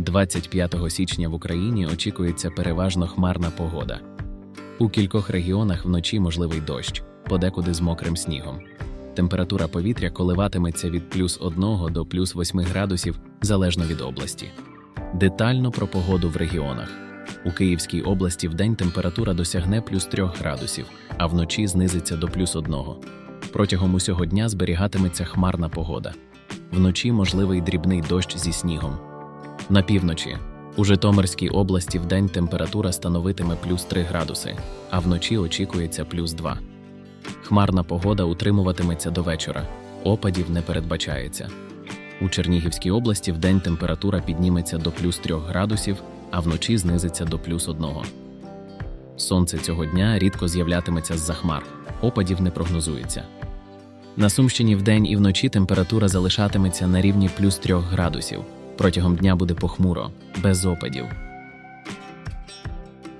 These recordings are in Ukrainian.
25 січня в Україні очікується переважно хмарна погода. У кількох регіонах вночі можливий дощ, подекуди з мокрим снігом. Температура повітря коливатиметься від плюс 1 до плюс 8 градусів залежно від області. Детально про погоду в регіонах. У Київській області вдень температура досягне плюс 3 градусів, а вночі знизиться до плюс 1. Протягом усього дня зберігатиметься хмарна погода. Вночі можливий дрібний дощ зі снігом. На півночі. У Житомирській області вдень температура становитиме плюс 3 градуси, а вночі очікується плюс 2. Хмарна погода утримуватиметься до вечора, опадів не передбачається. У Чернігівській області вдень температура підніметься до плюс 3 градусів, а вночі знизиться до плюс 1. Сонце цього дня рідко з'являтиметься з-за хмар, опадів не прогнозується. На Сумщині вдень і вночі температура залишатиметься на рівні плюс 3 градусів. Протягом дня буде похмуро, без опадів.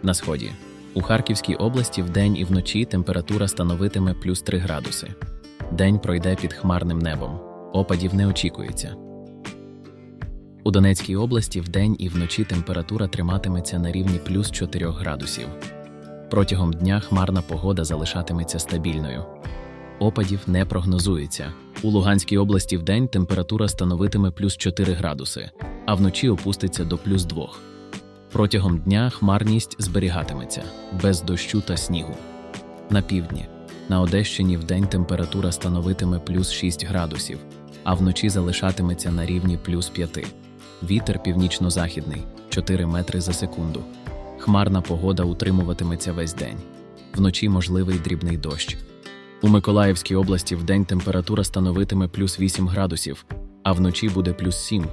На сході. У Харківській області вдень і вночі температура становитиме плюс 3 градуси. День пройде під хмарним небом. Опадів не очікується. У Донецькій області вдень і вночі температура триматиметься на рівні плюс 4 градусів. Протягом дня хмарна погода залишатиметься стабільною. Опадів не прогнозується. У Луганській області вдень температура становитиме плюс 4 градуси, а вночі опуститься до плюс 2. Протягом дня хмарність зберігатиметься без дощу та снігу. На півдні. На Одещині вдень температура становитиме плюс 6 градусів, а вночі залишатиметься на рівні плюс 5. Вітер північно-західний 4 метри за секунду. Хмарна погода утримуватиметься весь день. Вночі можливий дрібний дощ. У Миколаївській області вдень температура становитиме плюс 8 градусів, а вночі буде плюс 7.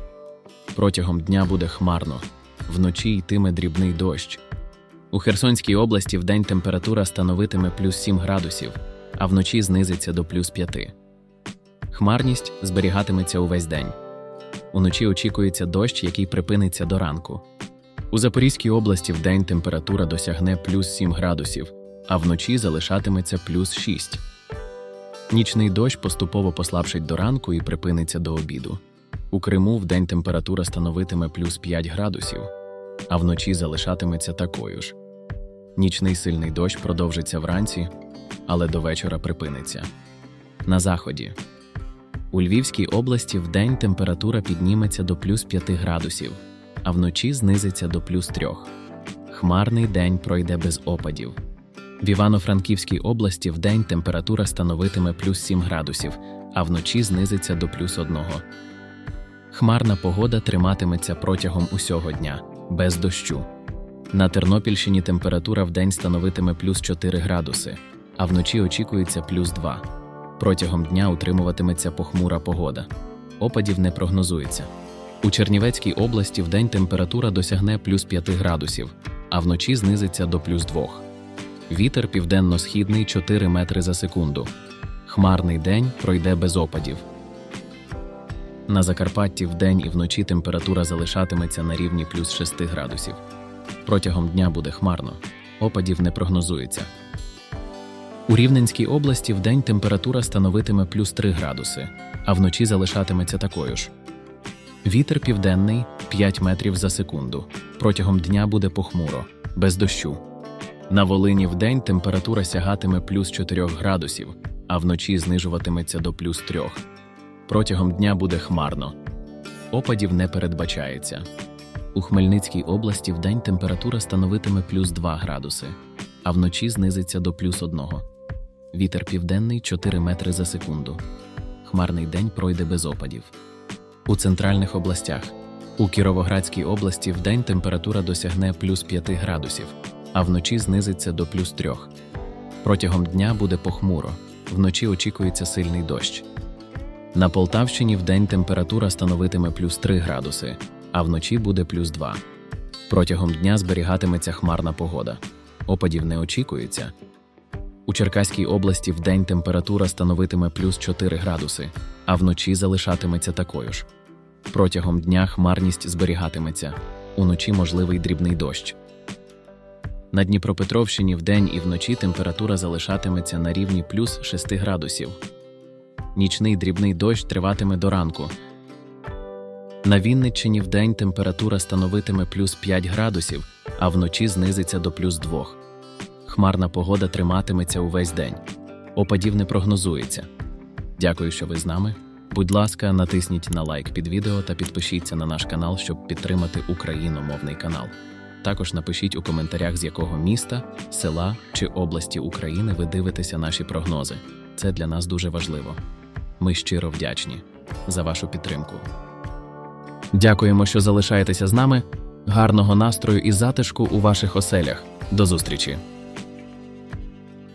Протягом дня буде хмарно, вночі йтиме дрібний дощ. У Херсонській області вдень температура становитиме плюс 7 градусів, а вночі знизиться до плюс 5. Хмарність зберігатиметься увесь день. Уночі очікується дощ, який припиниться до ранку. У Запорізькій області вдень температура досягне плюс 7 градусів, а вночі залишатиметься плюс 6. Нічний дощ поступово послабшить до ранку і припиниться до обіду. У Криму вдень температура становитиме плюс 5 градусів, а вночі залишатиметься такою ж. Нічний сильний дощ продовжиться вранці, але до вечора припиниться. На заході. У Львівській області вдень температура підніметься до плюс 5 градусів, а вночі знизиться до плюс 3. Хмарний день пройде без опадів. В Івано-Франківській області вдень температура становитиме плюс 7 градусів, а вночі знизиться до плюс 1. Хмарна погода триматиметься протягом усього дня, без дощу. На Тернопільщині температура вдень становитиме плюс 4 градуси, а вночі очікується плюс 2. Протягом дня утримуватиметься похмура погода. Опадів не прогнозується. У Чернівецькій області вдень температура досягне плюс 5 градусів, а вночі знизиться до плюс 2. Вітер південно-східний 4 метри за секунду. Хмарний день пройде без опадів. На Закарпатті вдень і вночі температура залишатиметься на рівні плюс 6 градусів. Протягом дня буде хмарно. Опадів не прогнозується. У Рівненській області вдень температура становитиме плюс 3 градуси, а вночі залишатиметься такою ж. Вітер південний 5 метрів за секунду. Протягом дня буде похмуро, без дощу. На Волині вдень температура сягатиме плюс 4 градусів, а вночі знижуватиметься до плюс 3. Протягом дня буде хмарно. Опадів не передбачається. У Хмельницькій області вдень температура становитиме плюс 2 градуси, а вночі знизиться до плюс 1. Вітер південний 4 метри за секунду. Хмарний день пройде без опадів. У центральних областях. У Кіровоградській області вдень температура досягне плюс 5 градусів, а вночі знизиться до плюс 3. Протягом дня буде похмуро, вночі очікується сильний дощ. На Полтавщині вдень температура становитиме плюс 3 градуси, а вночі буде плюс 2. Протягом дня зберігатиметься хмарна погода. Опадів не очікується. У Черкаській області вдень температура становитиме плюс 4 градуси, а вночі залишатиметься такою ж. Протягом дня хмарність зберігатиметься, уночі можливий дрібний дощ. На Дніпропетровщині вдень і вночі температура залишатиметься на рівні плюс 6 градусів. Нічний дрібний дощ триватиме до ранку. На Вінниччині вдень температура становитиме плюс 5 градусів, а вночі знизиться до плюс 2. Хмарна погода триматиметься увесь день. Опадів не прогнозується. Дякую, що ви з нами. Будь ласка, натисніть на лайк під відео та підпишіться на наш канал, щоб підтримати україномовний канал. Також напишіть у коментарях, з якого міста, села чи області України ви дивитеся наші прогнози. Це для нас дуже важливо. Ми щиро вдячні за вашу підтримку. Дякуємо, що залишаєтеся з нами. Гарного настрою і затишку у ваших оселях. До зустрічі!